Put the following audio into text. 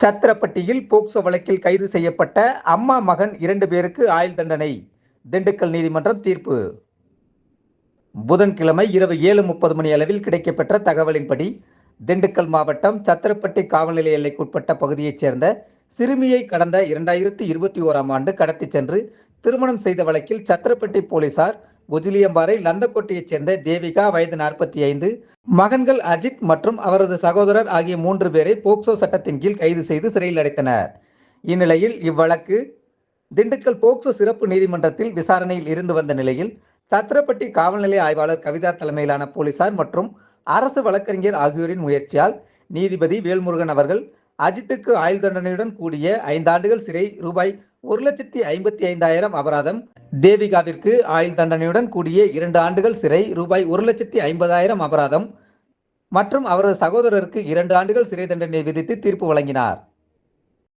சத்திரப்பட்டியில் POCSO வழக்கில் கைது செய்யப்பட்ட அம்மா மகன் இரண்டு பேருக்கு ஆயுள் தண்டனை. திண்டுக்கல் நீதிமன்றம் தீர்ப்பு. புதன்கிழமை இரவு ஏழு முப்பது மணி அளவில் கிடைக்கப்பெற்ற தகவலின்படி திண்டுக்கல் மாவட்டம் சத்திரப்பட்டி காவல்நிலை எல்லைக்குட்பட்ட பகுதியைச் சேர்ந்த சிறுமியை கடந்த இரண்டாயிரத்தி இருபத்தி ஓராம் ஆண்டு கடத்திச் சென்று திருமணம் செய்த வழக்கில் சத்திரப்பட்டி போலீசார் குஜிலியம்பாறை லந்தக்கோட்டையைச் சேர்ந்த தேவிகா வயது நாற்பத்தி ஐந்து மகன்கள் அஜித் மற்றும் அவரது சகோதரர் ஆகிய மூன்று பேரை போக்சோ சட்டத்தின் கீழ் கைது செய்து சிறையில் அடைத்தனர். இந்நிலையில் இவ்வழக்கு திண்டுக்கல் போக்சோ சிறப்பு நீதிமன்றத்தில் விசாரணையில் இருந்து வந்த நிலையில் சத்திரப்பட்டி காவல்நிலைய ஆய்வாளர் கவிதா தலைமையிலான போலீசார் மற்றும் அரசு வழக்கறிஞர் ஆகியோரின் முயற்சியால் நீதிபதி வேல்முருகன் அவர்கள் அஜித்துக்கு ஆயுள் தண்டனையுடன் கூடிய ஐந்தாண்டுகள் சிறை ரூபாய் ஒரு லட்சத்தி ஐம்பத்தி ஐந்தாயிரம் அபராதம் தேவிகாவிற்கு ஆயுள் தண்டனையுடன் கூடிய இரண்டு ஆண்டுகள் சிறை ரூபாய் ஒரு லட்சத்தி ஐம்பதாயிரம் அபராதம் மற்றும் அவரது சகோதரருக்கு இரண்டு ஆண்டுகள் சிறை தண்டனை விதித்து தீர்ப்பு வழங்கினார்.